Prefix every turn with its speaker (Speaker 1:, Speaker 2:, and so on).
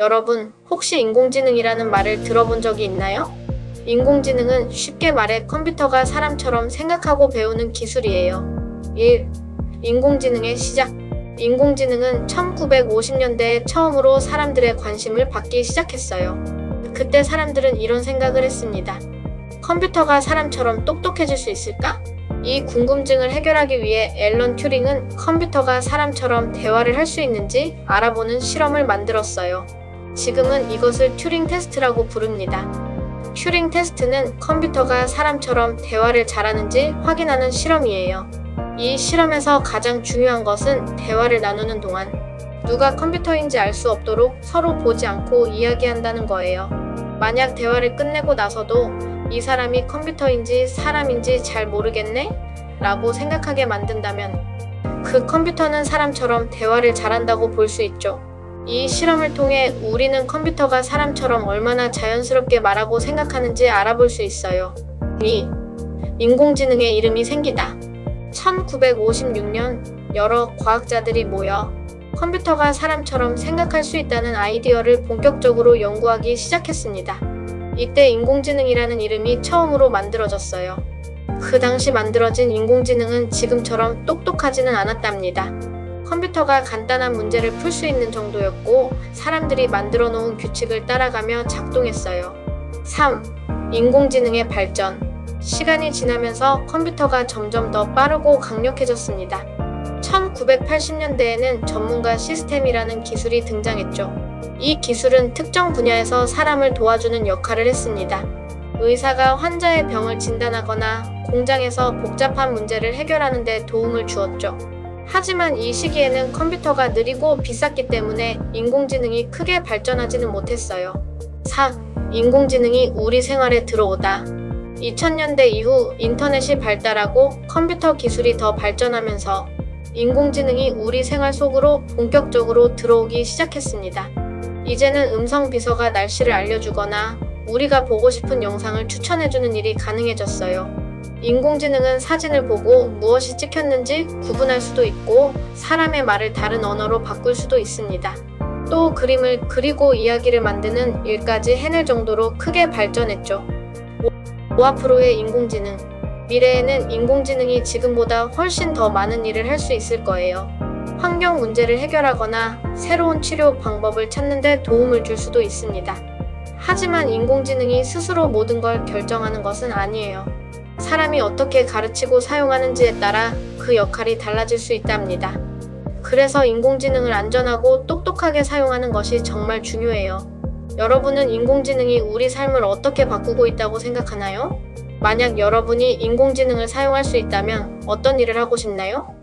Speaker 1: 여러분, 혹시 인공지능이라는 말을 들어본 적이 있나요? 인공지능은 쉽게 말해 컴퓨터가 사람처럼 생각하고 배우는 기술이에요. 1. 인공지능의 시작. 인공지능은 1950년대에 처음으로 사람들의 관심을 받기 시작했어요. 그때 사람들은 이런 생각을 했습니다. 컴퓨터가 사람처럼 똑똑해질 수 있을까? 이 궁금증을 해결하기 위해 앨런 튜링은 컴퓨터가 사람처럼 대화를 할 수 있는지 알아보는 실험을 만들었어요. 지금은 이것을 튜링 테스트라고 부릅니다. 튜링 테스트는 컴퓨터가 사람처럼 대화를 잘하는지 확인하는 실험이에요. 이 실험에서 가장 중요한 것은 대화를 나누는 동안 누가 컴퓨터인지 알 수 없도록 서로 보지 않고 이야기한다는 거예요. 만약 대화를 끝내고 나서도 이 사람이 컴퓨터인지 사람인지 잘 모르겠네? 라고 생각하게 만든다면 그 컴퓨터는 사람처럼 대화를 잘한다고 볼 수 있죠. 이 실험을 통해 우리는 컴퓨터가 사람처럼 얼마나 자연스럽게 말하고 생각하는지 알아볼 수 있어요. 2. 인공지능의 이름이 생기다. 1956년 여러 과학자들이 모여 컴퓨터가 사람처럼 생각할 수 있다는 아이디어를 본격적으로 연구하기 시작했습니다. 이때 인공지능이라는 이름이 처음으로 만들어졌어요. 그 당시 만들어진 인공지능은 지금처럼 똑똑하지는 않았답니다. 컴퓨터가 간단한 문제를 풀 수 있는 정도였고 사람들이 만들어 놓은 규칙을 따라가며 작동했어요. 3. 인공지능의 발전. 시간이 지나면서 컴퓨터가 점점 더 빠르고 강력해졌습니다. 1980년대에는 전문가 시스템이라는 기술이 등장했죠. 이 기술은 특정 분야에서 사람을 도와주는 역할을 했습니다. 의사가 환자의 병을 진단하거나 공장에서 복잡한 문제를 해결하는 데 도움을 주었죠. 하지만 이 시기에는 컴퓨터가 느리고 비쌌기 때문에 인공지능이 크게 발전하지는 못했어요. 4. 인공지능이 우리 생활에 들어오다. 2000년대 이후 인터넷이 발달하고 컴퓨터 기술이 더 발전하면서 인공지능이 우리 생활 속으로 본격적으로 들어오기 시작했습니다. 이제는 음성 비서가 날씨를 알려주거나 우리가 보고 싶은 영상을 추천해주는 일이 가능해졌어요. 인공지능은 사진을 보고 무엇이 찍혔는지 구분할 수도 있고 사람의 말을 다른 언어로 바꿀 수도 있습니다. 또 그림을 그리고 이야기를 만드는 일까지 해낼 정도로 크게 발전했죠. 5 앞으로의 인공지능. 미래에는 인공지능이 지금보다 훨씬 더 많은 일을 할 수 있을 거예요. 환경 문제를 해결하거나 새로운 치료 방법을 찾는 데 도움을 줄 수도 있습니다. 하지만 인공지능이 스스로 모든 걸 결정하는 것은 아니에요. 사람이 어떻게 가르치고 사용하는지에 따라 그 역할이 달라질 수 있답니다. 그래서 인공지능을 안전하고 똑똑하게 사용하는 것이 정말 중요해요. 여러분은 인공지능이 우리 삶을 어떻게 바꾸고 있다고 생각하나요? 만약 여러분이 인공지능을 사용할 수 있다면 어떤 일을 하고 싶나요?